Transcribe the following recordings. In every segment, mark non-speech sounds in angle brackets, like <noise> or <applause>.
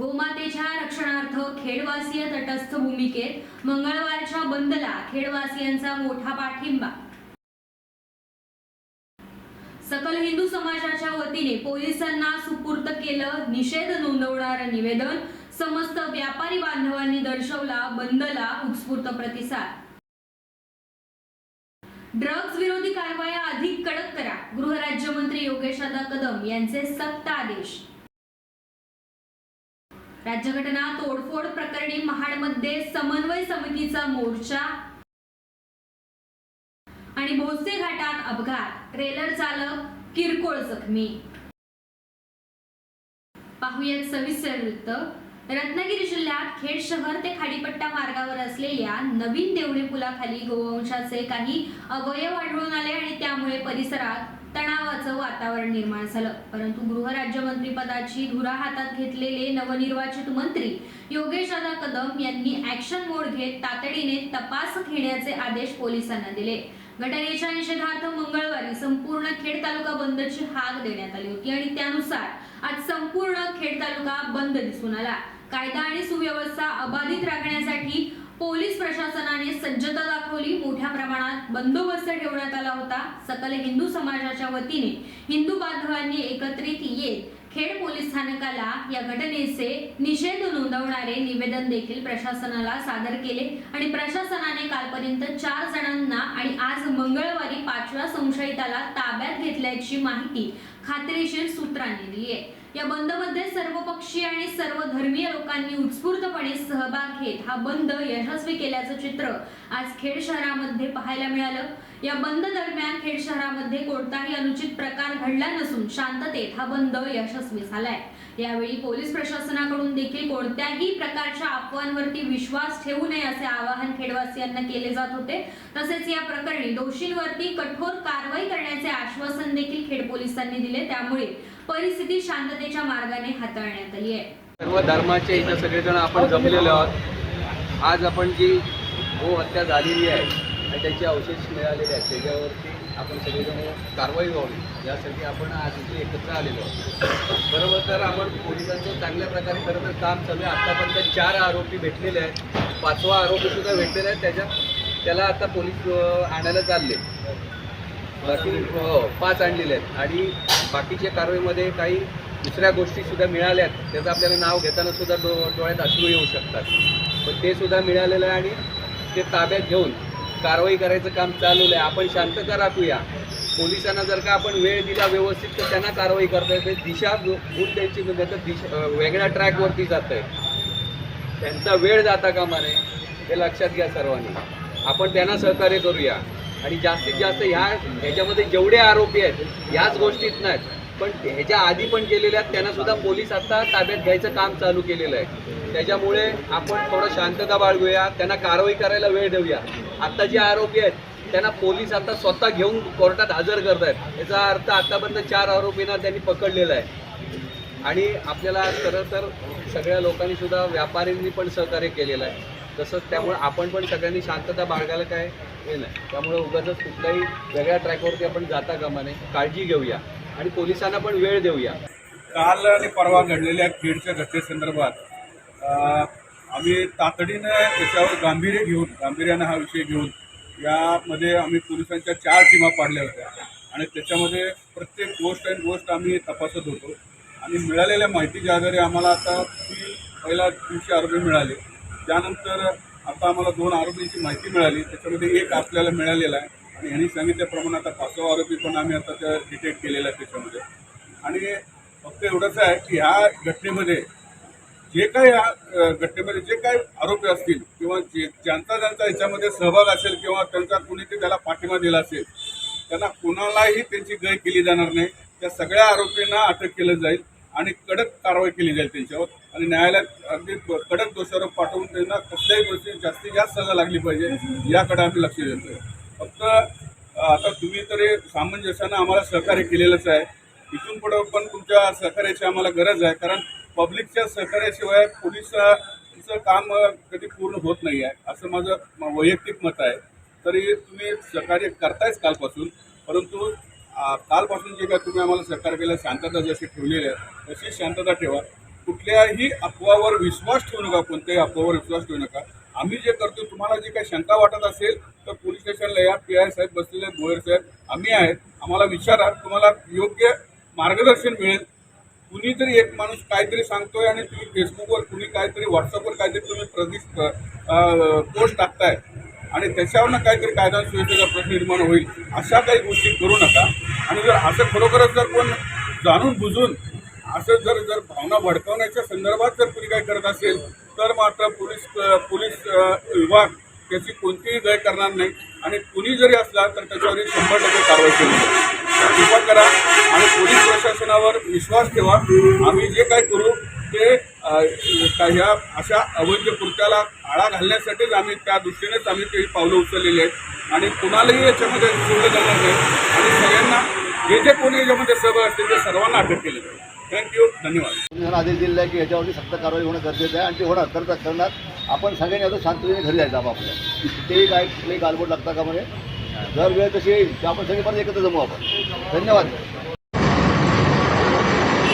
गोमातेच्या रक्षणार्थ खेडवासीय तटस्थ भूमिकेत मंगळवारच्या बंदला खेडवासियांचा मोठा पाठिंबा. सकल हिंदू समाजाच्या वतीने पोलिसांना सुपूर्त केलं निषेध नोंदवणारं निवेदन समस्त व्यापारी बांधवांनी दर्शवला बंदला उत्स्फूर्त प्रतिसाद. ड्रग्ज विरोधी कारवाया अधिक कडक करा गृहराज्यमंत्री योगेशदा कदम यांचे सक्त आदेश राज्यघटना तोडफोड प्रकरणी महाडमध्ये समन्वय समितीचा मोर्चा आणि भोसे घाटात अपघात. ट्रेलर चालक किरकोळ जखमी. पाहुयात सविस्तर वृत्त. रत्नागिरी जिल्ह्यात खेड शहर ते खाडीपट्टा मार्गावर असलेल्या नवीन देवळे पुलाखाली गोवंशाचे काही अवयव आढळून आले आणि त्यामुळे परिसरात तणावाचं वातावरण निर्माण झालं. परंतु गृहराज्यमंत्री पदाची धुरा हातात घेतलेले नवनिर्वाचित मंत्री योगेश दादा कदम यांनी ऍक्शन मोड घेत तातडीने तपास घेण्याचे आदेश पोलिसांना दिले. घटनेच्या निषेधार्थ मंगळवारी संपूर्ण खेड तालुका बंदची हाक देण्यात आली होती आणि त्यानुसार आज संपूर्ण खेड तालुका बंद दिसून आला. कायदा आणि सुव्यवस्था अबाधित राखण्यासाठी पोलीस प्रशासनाने सज्जता दाखवली. मोठ्या प्रमाणात बंदोबस्त ठेवण्यात आला होता. सकल हिंदू समाजाच्या वतीने हिंदू बांधवांनी एकत्रित येत खेड पोलीस स्थानकाला या घटनेचे निषेध नोंदवणारे निवेदन देखील प्रशासनाला सादर केले आणि प्रशासनाने कालपर्यंत चार जणांना आणि आज मंगळवारी पाचव्या संशयिताला ताब्यात घेतल्याची माहिती खात्रीशीर सूत्रांनी दिली आहे. या बंदमध्ये सर्व पक्षी आणि सर्व धर्मीय लोकांनी उत्स्फूर्तपणे सहभाग घेत हा बंद यशस्वी केल्याचं चित्र आज खेड शहरामध्ये पाहायला मिळालं. या बंद दरम्यान खेड शहरामध्ये कोणताही अनुचित प्रकार घडला नसून शांततेत हा बंद यशस्वी झालाय. यावेळी पोलीस प्रशासनाकडून देखील कोणत्याही प्रकारच्या अफवांवरती विश्वास ठेवू नये असे आवाहन खेडवासियांना केले जात होते. तसेच या प्रकरणी दोषींवरती कठोर कारवाई करण्याचे आश्वासन देखील खेड पोलिसांनी दिले. त्यामुळे परिस्थिती शांततेच्या मार्गाने हाताळण्यात आली आहे. सर्व धर्माचे इथं सगळेजण आपण जमलेलो आहोत. आज आपण जी गो हत्या झालेली आहे आणि त्याचे अवशेष मिळालेले आहेत त्याच्यावरती आपण सगळेजण कारवाई व्हावी यासाठी आपण आज इथे एकत्र आलेलो आहोत. बरोबर तर आपण पोलिसांचं चांगल्या प्रकारे खरं तर काम चालू आहे. आत्तापर्यंत चार आरोपी भेटलेले आहेत. पाचवा आरोपीसुद्धा भेटलेला आहे. त्याच्यात त्याला आता पोलीस आणायला चालले. बाकी हो पाच आणलेले आहेत. आणि बाकीच्या कारवाईमध्ये काही दुसऱ्या गोष्टीसुद्धा मिळाल्यात मिळाल्या आहेत त्याचं आपल्याला नाव घेताना सुद्धा डो डोळ्यात अश्रू येऊ शकतात. पण ते सुद्धा मिळालेलं आहे आणि ते ताब्यात घेऊन कारवाई करायचं काम चालवलं आहे. आपण शांतता राखूया पोलिसांना जर का आपण वेळ दिला व्यवस्थित तर त्यांना कारवाई करता येते. दिशा भूल द्यायची म्हणजे तर दिशा वेगळ्या ट्रॅकवरती जात आहे त्यांचा वेळ जाता कामा नये हे लक्षात घ्या सर्वांनी. आपण त्यांना सहकार्य करूया. आणि जास्तीत जास्त ह्या ह्याच्यामध्ये जेवढे आरोपी आहेत ह्याच गोष्टीत नाहीत. पण ह्याच्या आधी पण केलेल्या आहेत त्यांना सुद्धा पोलीस आता ताब्यात घ्यायचं काम चालू केलेलं आहे. त्याच्यामुळे आपण थोडं शांतता बाळगूया त्यांना कारवाई करायला वेळ देऊया. आता जे आरोपी आहेत त्यांना पोलीस आता स्वतः घेऊन कोर्टात हजर करत आहेत याचा अर्थ आतापर्यंत चार आरोपींना त्यांनी पकडलेला आहे. आणि आपल्याला खरं तर सगळ्या लोकांनी सुद्धा व्यापाऱ्यांनी पण सहकार्य केलेलं आहे. तसंच त्यामुळे आपण पण सगळ्यांनी शांतता बाळगायला काय हे नाही. त्यामुळे उगाच कुठल्याही वेगळ्या ट्रॅकवरती आपण जाता कामा नये. काळजी घेऊया. आणि पोलिसांना पण वेळ देऊया. काल आणि परवा घडलेल्या खेडच्या घटनेसंदर्भात आम्ही तातडीनं त्याच्यावर गांभीर्य घेऊन गांभीर्यानं हा विषय घेऊन यामध्ये आम्ही पोलिसांच्या चार टीमा पाडल्या होत्या. आणि त्याच्यामध्ये प्रत्येक गोष्ट आणि गोष्ट आम्ही तपासत होतो. आणि मिळालेल्या माहितीच्या आधारे आम्हाला आता ती पहिला दिवशी आरोपी मिळाले. त्यानंतर आता आम्हाला दोन आरोपींची माहिती मिळाली. त्याच्यामध्ये एक आपल्याला मिळालेला आहे आणि यांनी सांगितल्याप्रमाणे आता पाचवा आरोपी पण आम्ही आता त्या डिटेक्ट केलेला आहे त्याच्यामध्ये. आणि फक्त एवढंच आहे की ह्या घटनेमध्ये जे काही या घटनेमध्ये जे काही आरोपी असतील किंवा जे ज्यांचा ज्यांचा याच्यामध्ये सहभाग असेल किंवा त्यांचा कुणी ते त्याला पाठिंबा दिला असेल त्यांना कुणालाही त्यांची गय केली जाणार नाही. त्या सगळ्या आरोपींना अटक केलं जाईल आणि कडक कारवाई केली जाईल त्यांच्यावर. आणि न्यायालयात अगदी कडक दोषारोप पाठवून त्यांना कसल्याही गोष्टी जास्तीत जास्त सजा लागली पाहिजे याकडे आम्ही लक्ष देतोय. फक्त आता तुम्ही तरी सामंजस्यानं आम्हाला सहकार्य केलेलंच आहे. इथून पुढं पण तुमच्या सहकार्याची आम्हाला गरज आहे कारण पब्लिकच्या सहकार्याशिवाय पोलिसांचं काम कधी पूर्ण होत नाही आहे असं माझं वैयक्तिक मत आहे. तरी तुम्ही सहकार्य करतायच कालपासून परंतु कालपासून जे काय तुम्ही आम्हाला सहकार्य केलं शांतता जशी ठेवलेली आहे तशी शांतता ठेवा. कोणत्याही अफवावर विश्वास ठेवू नका कोणत्याही अफवावर विश्वास ठेवू नका. आम्ही जे करतो तुम्हाला जे काही शंका वाटत असेल तर पोलीस स्टेशनला या. पी आय साहेब बसलेले आहेत, भोयर साहेब. आम्ही आहेत. आम्हाला विचारा तुम्हाला योग्य मार्गदर्शन मिळेल. कुणीतरी एक माणूस काहीतरी सांगतोय आणि तुम्ही फेसबुकवर कुणी काहीतरी व्हॉट्सअपवर काहीतरी तुम्ही प्रदेश पोस्ट टाकताय. आणि त्याच्यावरनं काहीतरी कायदा सुव्यवस्थेचा प्रश्न निर्माण होईल अशा काही गोष्टी करू नका. आणि जर असं खरोखरच जर कोण जाणून बुजून असं जर जर भावना भडकवण्याच्या संदर्भात जर कुणी काही करत असेल तर मात्र पोलीस पोलीस विभाग त्याची कोणतीही गय करणार नाही. आणि कुणी जरी असला तर त्याच्यावर शंभर टक्के कारवाई केली कृपा करा आणि पोलीस प्रशासनावर विश्वास ठेवा. आम्ही जे काय करू ते ह्या अशा अवैध कृत्याला आळा घालण्यासाठीच आम्ही त्या दृष्टीनेच आम्ही ते पावलं उचललेली आहेत. आणि कुणालाही याच्यामध्ये सोडलं जाणार नाही. आणि सगळ्यांना जे जे कोणी याच्यामध्ये सहभाग असतील ते सर्वांना अटक केली जाईल. थँक्यू धन्यवाद. आदेश दिलेला आहे की याच्यावरती सक्त कारवाई होणं गरजेचं आहे आणि ते होणार तर करणार आपण सगळ्यांनी आता शांततेने घरी जायचं आपापल्या. कुठेही काय कुठलेही गालबोट लागता का म्हणे जर वेळ तशी येईल. तर आपण सगळे परत एकत्र जमू आपण. धन्यवाद.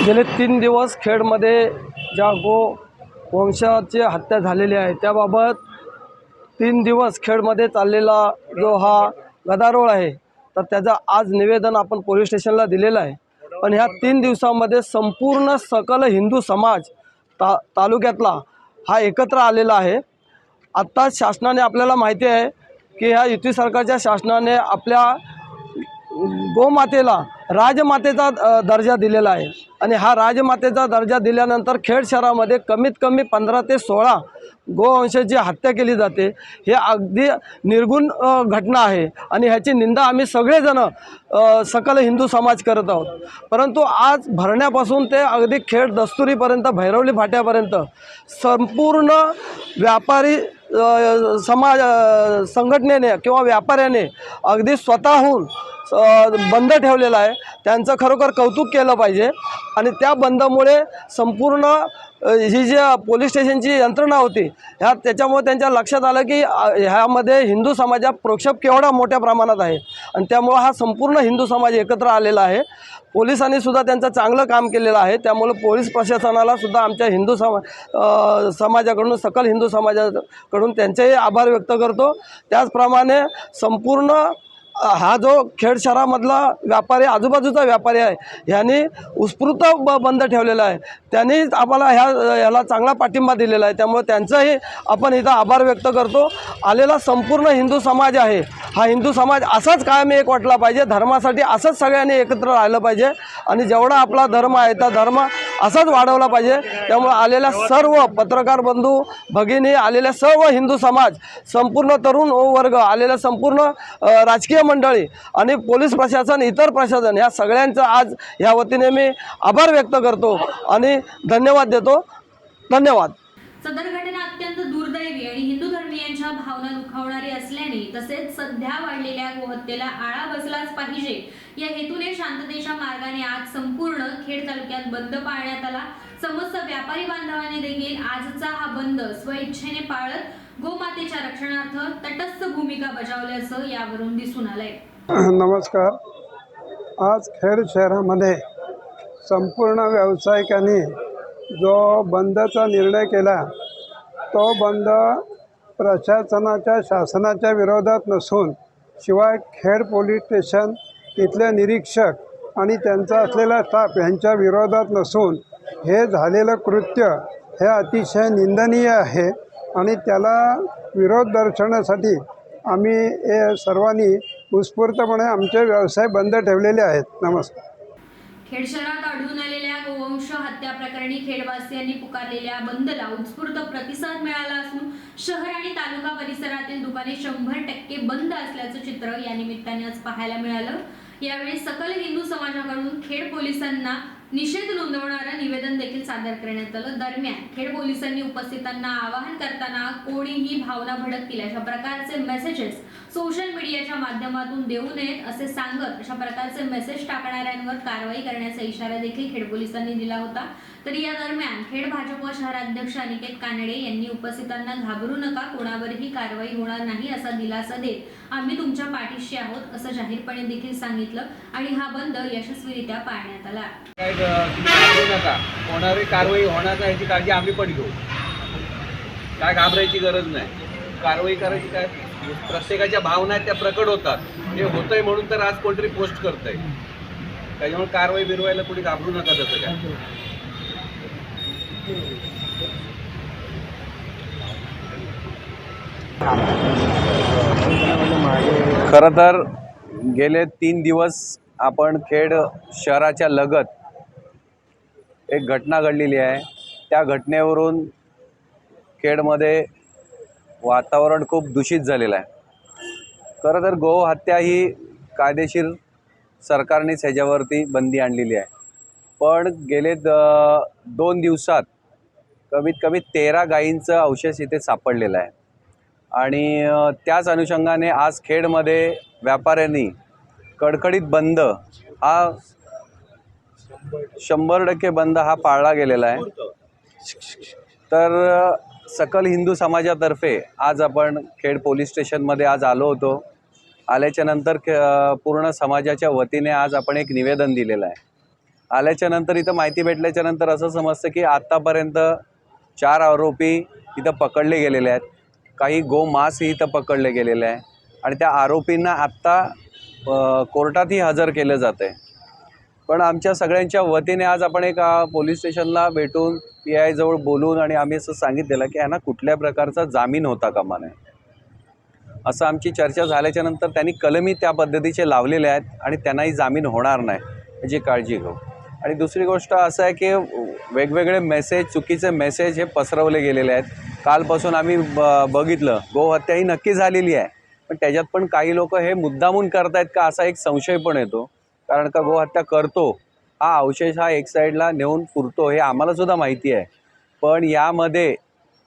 गेले तीन दिवस खेडमध्ये ज्या गो वंशाची हत्या झालेली आहे त्याबाबत तीन दिवस खेडमध्ये चाललेला जो हा गदारोळ आहे तर त्याचं आज निवेदन आपण पोलीस स्टेशनला दिलेलं आहे. पण ह्या तीन दिवसामध्ये संपूर्ण सकल हिंदू समाज ता तालुक्यातला हा एकत्र आलेला आहे. आत्ता शासनाने आपल्याला माहिती आहे की ह्या युती सरकारच्या शासनाने आपल्या गोमातेला राजमातेचा दर्जा दिलेला आहे. आणि हा राजमातेचा दर्जा दिल्यानंतर खेड शहरामध्ये कमीत कमी पंधरा ते सोळा गोवंशाची हत्या केली जाते. हे अगदी निर्गुण घटना आहे. आणि ह्याची निंदा आम्ही सगळेजण सकल हिंदू समाज करत आहोत. परंतु आज भरण्यापासून ते अगदी खेड दस्तुरीपर्यंत भैरवली फाट्यापर्यंत संपूर्ण व्यापारी समाज संघटनेने किंवा व्यापाऱ्याने अगदी स्वतःहून बंद ठेवलेला आहे. त्यांचं खरोखर कौतुक केलं पाहिजे. आणि त्या बंदमुळे संपूर्ण ही जी पोलीस स्टेशनची यंत्रणा होती ह्या त्याच्यामुळे त्यांच्या लक्षात आलं की ह्यामध्ये हिंदू समाजात प्रोक्षेप केवढा मोठ्या प्रमाणात आहे. आणि त्यामुळं हा संपूर्ण हिंदू समाज एकत्र आलेला आहे. पोलिसांनी सुद्धा त्यांचं चांगलं काम केलेलं आहे. त्यामुळं पोलीस प्रशासनाला सुद्धा आमच्या हिंदू समा समाजाकडून सकल हिंदू समाजाकडून त्यांचेही आभार व्यक्त करतो. त्याचप्रमाणे संपूर्ण हा जो खेड शहरामधला व्यापारी आजूबाजूचा व्यापारी आहे ह्यांनी उत्स्फूर्त ब बंद ठेवलेला आहे. त्यांनी आम्हाला ह्या ह्याला चांगला पाठिंबा दिलेला आहे. त्यामुळे त्यांचाही आपण इथं आभार व्यक्त करतो. आलेला संपूर्ण हिंदू समाज आहे. हा हिंदू समाज असाच कायम एक वाटला पाहिजे. धर्मासाठी असंच सगळ्यांनी एकत्र राहिलं पाहिजे. आणि जेवढा आपला धर्म आहे त्या धर्म असाच वाढवला पाहिजे. त्यामुळे आलेल्या सर्व पत्रकार बंधू भगिनी आलेल्या सर्व हिंदू समाज संपूर्ण तरुण वर्ग आलेल्या संपूर्ण राजकीय मंडळी आणि पोलीस प्रशासन इतर प्रशासन ह्या सगळ्यांचं आज ह्या वतीने मी आभार व्यक्त करतो आणि धन्यवाद देतो. धन्यवाद. सदर घटना अत्यंत दुर्दैवी आणि हिंदू धर्मियांच्या भावना दुखावणारी असल्याने तसेच सध्या वाढलेल्या गोहत्येला आळा बसलाच पाहिजे. या हेतूने शांततेच्या मार्गाने आज संपूर्ण खेड तालुक्यात बंद पाळण्यात आला. समस्त व्यापारी बांधवांनी देखील आजचा हा बंद स्वइच्छेने पाळत गोमातेच्या रक्षणार्थ तटस्थ भूमिका बजावल्याचं यावरून दिसून आलंय. <clears throat> नमस्कार. आज खेड शहरामध्ये संपूर्ण व्यावसायिकांनी जो बंदचा निर्णय केला तो बंद प्रशासनाच्या शासनाच्या विरोधात नसून शिवाय खेड पोलीस स्टेशन इथले निरीक्षक आणि त्यांचा असलेला स्टाफ यांच्या विरोधात नसून हे झालेलं कृत्य हे अतिशय निंदनीय आहे आणि त्याला विरोध दर्शवण्यासाठी आम्ही हे सर्वांनी उत्स्फूर्तपणे आमचे व्यवसाय बंद ठेवलेले आहेत. नमस्कार. खेड शहरात आढळून गोवंश हत्या प्रकरणी खेडवासियांनी पुकारलेल्या बंदला उत्स्फूर्त प्रतिसाद मिळाला असून शहर आणि तालुका परिसरातील दुकाने शंभर टक्के बंद असल्याचं चित्र या निमित्ताने आज पाहायला मिळालं. यावेळी सकल हिंदू समाजाकडून खेड पोलिसांना निषेध नोंदवणारं निवेदन देखील सादर करण्यात आलं. दरम्यान खेड पोलिसांनी उपस्थितांना आवाहन करताना कोणीही भावना भडक केल्या. अशा प्रकारचे मेसेजेस सोशल मीडियाच्या माध्यमातून देऊ नयेत असे सांगत अशा प्रकारचे मेसेज टाकणाऱ्यांवर कारवाई करण्याचा इशारा देखील खेड पोलिसांनी दिला होता. तरी या दरम्यान खेड भाजप शहराध्यक्ष अनिकेत कानडे यांनी उपस्थितांना घाबरू नका कोणावरही कारवाई होणार नाही असा दिलासा देत आम्ही तुमच्या पाठीशी आहोत असं जाहीरपणे देखील सांगितलं आणि हा बंद यशस्वीरित्या पाळण्यात आला. तुम्ही नका. होणारी कारवाई होणार नाही याची काळजी आम्ही पण घेऊ. काय घाबरायची गरज नाही. कारवाई करायची काय? प्रत्येकाच्या भावना आहेत त्या प्रकट होतात. हे होतंय म्हणून तर आज कोणतरी पोस्ट करतंय. त्याच्यामुळे कारवाई बिरवायला कुणी घाबरू नका तसं काय? खरं तर गेले तीन दिवस आपण खेड शहराच्या लगत एक घटना घडलेली आहे. त्या घटनेवरून खेडमध्ये वातावरण खूप दूषित झालेलं आहे. खरं तर गोहत्या ही कायदेशीर सरकारनेच ह्याच्यावरती बंदी आणलेली आहे. पण गेले द दोन दिवसात कमीत कमी तेरा गायींचं अवशेष इथे सापडलेलं आहे. आणि त्याच अनुषंगाने आज खेडमध्ये व्यापाऱ्यांनी कडकडीत बंद हा शंभर टक्के बंद हा पाळला गेलेला आहे. तर सकल हिंदू समाजातर्फे आज आपण खेड पोलीस स्टेशनमध्ये आज आलो होतो. आल्याच्यानंतर क- पूर्ण समाजाच्या वतीने आज आपण एक निवेदन दिलेलं आहे. आल्याच्यानंतर इथं माहिती भेटल्याच्या नंतर असं समजतं की आत्तापर्यंत चार आरोपी इथं पकडले गेलेले आहेत. काही गोमासही इथं पकडले गेलेले आहे. आणि त्या आरोपींना आत्ता कोर्टातही हजर केलं जातं आहे पण आमच्या सगळ्यांच्या वतीने आज आपण एक पोलीस स्टेशनला भेटून पी आयजवळ बोलून आणि आम्ही असं सांगितलेलं की यांना कुठल्या प्रकारचा जामीन होता कामा नये. असं आमची चर्चा झाल्याच्यानंतर त्यांनी कलमी त्या पद्धतीचे लावलेले आहेत आणि त्यांनाही जामीन होणार नाही याची काळजी घेऊ. आणि दुसरी गोष्ट असं आहे की वेगवेगळे मेसेज चुकीचे मेसेज हे पसरवले गेलेले आहेत. कालपासून आम्ही ब बघितलं गोहत्या ही नक्की झालेली आहे. पण त्याच्यात पण काही लोक हे मुद्दामून करतायत का असा एक संशय पण येतो. कारण का गोहत्या करतो. हा अवशेष हा एक साईडला नेऊन पुरतो हे आम्हालासुद्धा माहिती आहे. पण यामध्ये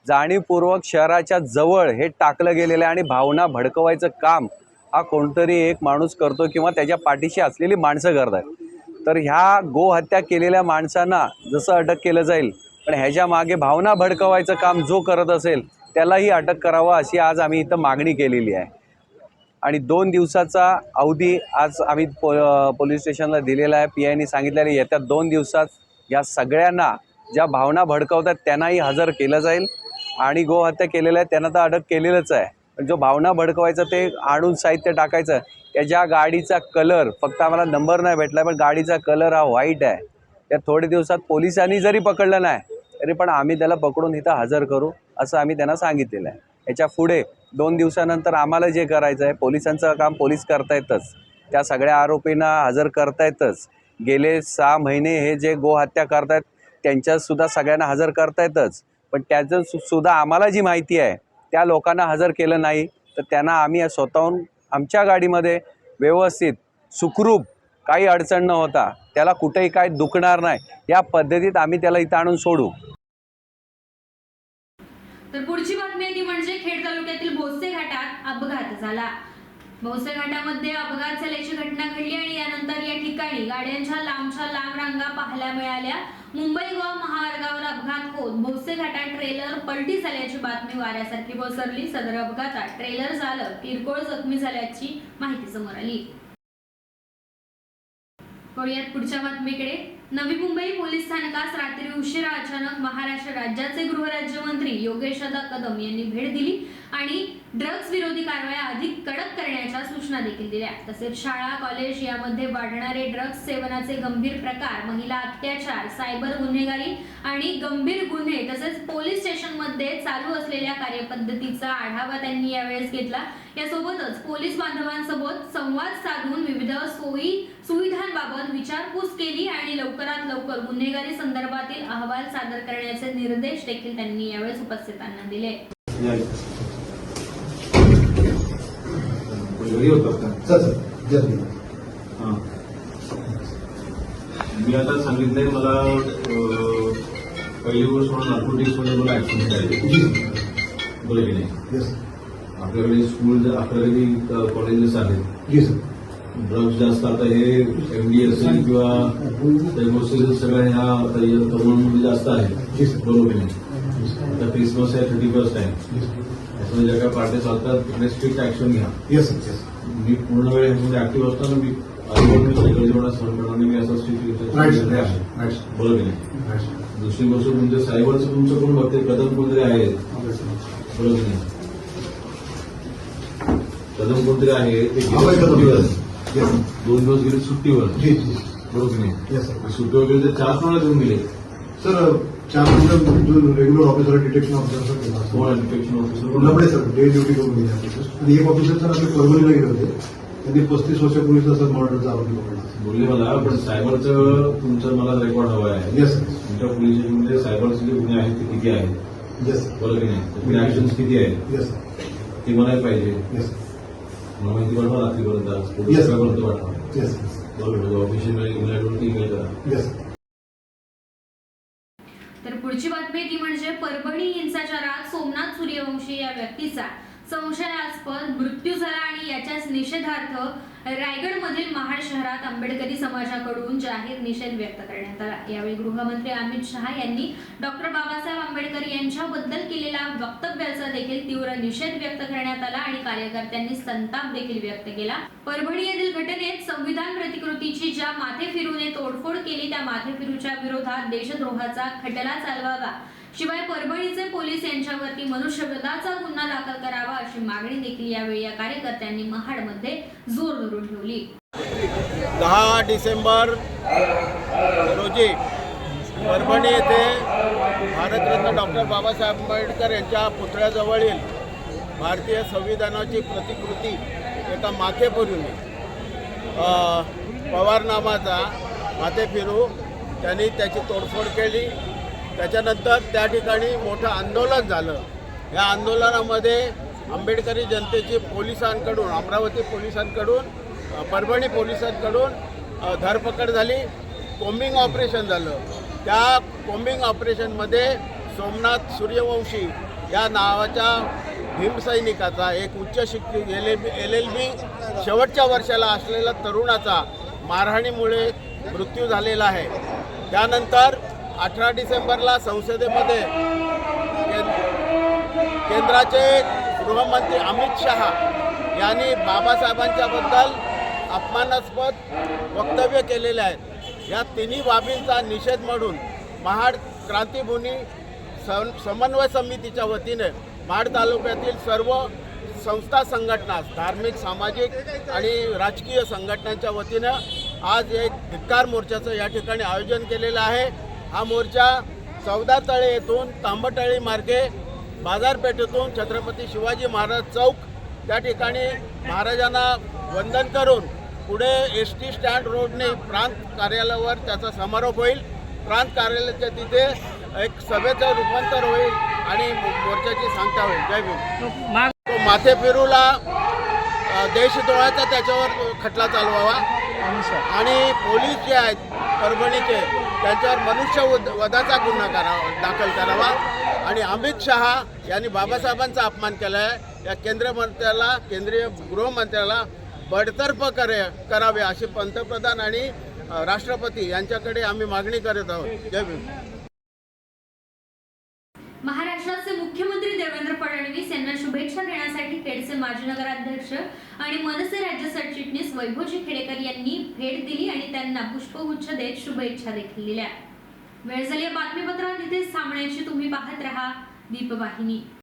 जाणीवपूर्वक शहराच्या जवळ हे टाकलं गेलेलं आहे आणि भावना भडकवायचं काम हा कोणतरी एक माणूस करतो किंवा त्याच्या पाठीशी असलेली माणसं करतात. तर ह्या गोहत्या केलेल्या माणसांना जसं अटक केलं जाईल पण ह्याच्या मागे भावना भडकवायचं काम जो करत असेल त्यालाही अटक करावं अशी आज आम्ही इथं मागणी केलेली आहे. आणि दोन दिवसाचा अवधी आज आम्ही पो पोलीस स्टेशनला दिलेला आहे. पी आयनी सांगितलेलं आहे, येत्या दोन दिवसात या सगळ्यांना ज्या भावना भडकवतात त्यांनाही हजर केलं जाईल आणि गोहत्या केलेल्या आहे त्यांना तर अटक केलेलंच आहे. पण जो भावना भडकवायचा ते आणून साहित्य टाकायचं. त्याच्या गाडीचा कलर फक्त आम्हाला नंबर नाही भेटला पण गाडीचा कलर हा व्हाईट आहे. त्या थोडे दिवसात पोलिसांनी जरी पकडलं नाही तरी पण आम्ही त्याला पकडून इथं हजर करू असं आम्ही त्यांना सांगितलेलं आहे. याच्यापुढे दोन दिवसानंतर आम्हाला जे करायचं आहे पोलिसांचं काम पोलीस करतायतच. त्या सगळ्या आरोपींना हजर करतायतच. गेले सहा महिने हे जे गोहत्या करतायत त्यांच्यासुद्धा सगळ्यांना हजर करतायतच. पण त्याचं सुद्धा आम्हाला जी माहिती आहे त्या लोकांना हजर केलं नाही. तर त्यांना आम्ही स्वतःहून आमच्या गाडीमध्ये व्यवस्थित सुखरूप काही अडचण न होता त्याला कुठेही काय दुखणार नाही या पद्धतीत आम्ही त्याला इथं आणून सोडू. तर पुढची बातमी आहे ती म्हणजे खेड तालुक्यातील भोसे घाटात अपघात झाला. भोसे घाटामध्ये अपघात झाल्याची घटना घडली आणि यानंतर या ठिकाणी गाड्यांच्या लांबच्या लांब रांगा पाहायला मिळाल्या. मुंबई गोवा महामार्गावर अपघात होत भोसे घाटात ट्रेलर पलटी झाल्याची बातमी वाऱ्यासारखी पसरली. सदर अपघातात ट्रेलर चालक किरकोळ जखमी झाल्याची माहिती समोर आली. पुढच्या बातमीकडे. नवी मुंबई पोलीस स्थानकास रात्री उशिरा अचानक महाराष्ट्र राज्याचे गृहराज्यमंत्री योगेशदा कदम यांनी भेट दिली आणि ड्रग्ज विरोधी कारवाया अधिक कडक करण्याच्या सूचना देखील दिल्या. तसेच शाळा कॉलेज यामध्ये वाढणारे ड्रग्ज सेवनाचे गंभीर प्रकार महिला अत्याचार सायबर गुन्हेगारी आणि गंभीर गुन्हे तसेच पोलीस स्टेशनमध्ये चालू असलेल्या कार्यपद्धतीचा आढावा त्यांनी यावेळेस घेतला. यासोबतच पोलीस बांधवांसोबत संवाद साधून विविध सोयी सुविधांबाबत विचारपूस केली आणि लवकरात लवकर गुन्हेगारी संदर्भातील अहवाल सादर करण्याचे निर्देश देखील त्यांनी यावेळेस उपस्थितांना दिले. घरी सर जल्दी हां. मी आता सांगितलंय मला पहिली गोष्ट म्हणून नार्कोटिक्समध्ये मला ऍक्सिडेंट आहे बरोबर की नाही? आपल्याकडे स्कूल आपल्याकडे कॉलेजेस आहेत. ड्रग्स जास्त आता हे एमडी असेल किंवा सगळ्या ह्या तरुणांमध्ये जास्त आहे बरोबर नाही? आता क्रिसमस आहे थर्टी फ़र्स्ट आहे त्याच्यामध्ये ज्या काही पार्ट्या चालतात तिकडे स्ट्रिक्ट ऍक्शन घ्या येस मी पूर्ण वेळ ह्याच्यामध्ये ऍक्टिव्ह असताना मी दुसरी गोष्ट म्हणजे सायबरचं तुमचं कोण बघते कदम कोणतरी आहेत बरोबर की नाही कदम कोणतरी आहे ते सुट्टीवर दोन दिवस गेले सुट्टीवर बरोबर की नाही सुट्टीवर गेले ते चार कोणाला देऊन गेले सर चार नंतर जो regular officer detection officer infection officer Kolhapure sir day duty करून गेले आणि एक ऑफिसर सर आपले परभणीला गेले होते त्यांनी पस्तीस वर्षापूर्वी सर मर्डरचा आरोपी पकडला बोलले मला पण सायबरचं तुमचं मला रेकॉर्ड हवं आहे. येस तुमच्या पोलीस स्टेशनमध्ये सायबरचे जे गुन्हे आहेत ते किती आहेत? येस बरोबर नाही. त्याचे ऍक्शन्स किती आहेत? येस ते मला पाहिजे. येस मला माहिती पाठवा रात्रीपर्यंत आज. पोलीस पाठवा येस बरोबर ऑफिशियल ईमेल करा. येस तर पुढची बातमी ती म्हणजे परभणी हिंसाचारात सोमनाथ सूर्यवंशी या व्यक्तीचा संशयास्पद मृत्यू झाला आणि याच्याच निषेधार्थ रायगडमधील महाड शहरात आंबेडकरी समाजाकडून जाहीर निषेध व्यक्त करण्यात आला. यावेळी गृहमंत्री अमित शहा यांनी डॉक्टर बाबासाहेब आंबेडकर यांच्याबद्दल केलेल्या वक्तव्याचा देखील तीव्र निषेध व्यक्त करण्यात आला आणि कार्यकर्त्यांनी संताप देखील व्यक्त केला. परभणी येथील घटनेत संविधान प्रतिकृतीची ज्या माथेफिरूने तोडफोड केली त्या माथेफिरूच्या विरोधात देशद्रोहाचा खटला चालवावा शिवाय परभणीचे पोलीस यांच्यावरती मनुष्यवधाचा गुन्हा दाखल करावा अशी मागणी देखील यावेळी या कार्यकर्त्यांनी महाडमध्ये जोर धरून ठेवली. दहा डिसेंबर रोजी परभणी येथे भारतरत्न डॉक्टर बाबासाहेब आंबेडकर यांच्या पुतळ्याजवळील भारतीय संविधानाची प्रतिकृती एका माथेपुरीने अ, पवार नामाचा माथे फिरू त्यांनी त्याची तोडफोड केली. त्याच्यानंतर त्या ठिकाणी मोठं आंदोलन झालं. या आंदोलनामध्ये आंबेडकरी जनतेची पोलिसांकडून अमरावती पोलिसांकडून परभणी पोलिसांकडून धरपकड झाली. कोम्बिंग ऑपरेशन झालं. त्या कोम्बिंग ऑपरेशनमध्ये सोमनाथ सूर्यवंशी या नावाच्या भीमसैनिकाचा एक उच्च शिक्षित L L B L L B शेवटच्या वर्षाला असलेला तरुणाचा मारहाणीमुळे मृत्यू झालेला आहे. त्यानंतर अठरा डिसेंबरला संसदेमध्ये केंद्र- केंद्राचे गृहमंत्री अमित शहा यांनी बाबासाहेबांच्याबद्दल अपमानास्पद वक्तव्य केलेले आहेत. या तिन्ही बाबींचा निषेध म्हणून महाड क्रांतीभूमी सम समन्वय समितीच्या वतीने महाड तालुक्यातील सर्व संस्था संघटना धार्मिक सामाजिक आणि राजकीय संघटनांच्या वतीनं आज एक धिक्कार मोर्चाचं या ठिकाणी आयोजन केलेलं आहे. हा मोर्चा चौदा तळे येथून तांबटळी मार्गे बाजारपेठेतून छत्रपती शिवाजी महाराज चौक त्या ठिकाणी महाराजांना वंदन करून पुढे एस टी स्टँड रोडने प्रांत कार्यालयावर त्याचा समारोप होईल. प्रांत कार्यालयाच्या तिथे एक सभेचं रूपांतर होईल आणि मोर्चाची सांगता होईल. जय भीम. तो माथे फिरूला देशद्रोहाचा त्याच्यावर खटला चालवावा. आणि पोलीस जे आहेत परभणीचे. त्यांच्यावर मनुष्य वध- वधाचा गुन्हा करावा दाखल करावा. आणि अमित शहा यांनी बाबासाहेबांचा अपमान केला आहे या केंद्रीय मंत्र्याला केंद्रीय गृहमंत्र्याला बडतर्फ करे करावे अशी पंतप्रधान आणि राष्ट्रपती यांच्याकडे आम्ही मागणी करत आहोत. जय भीम. महाराष्ट्राचे यांना शुभेच्छा देण्यासाठी खेडचे माजी नगराध्यक्ष आणि मनसे राज्य सरचिटणीस वैभवजी खेडेकर यांनी भेट दिली आणि त्यांना पुष्पगुच्छ देत शुभेच्छा देखील दिल्या. वेळ झाली या बातमीपत्रात इथेच थांबण्याची. तुम्ही पाहत रहा दीपवाहिनी.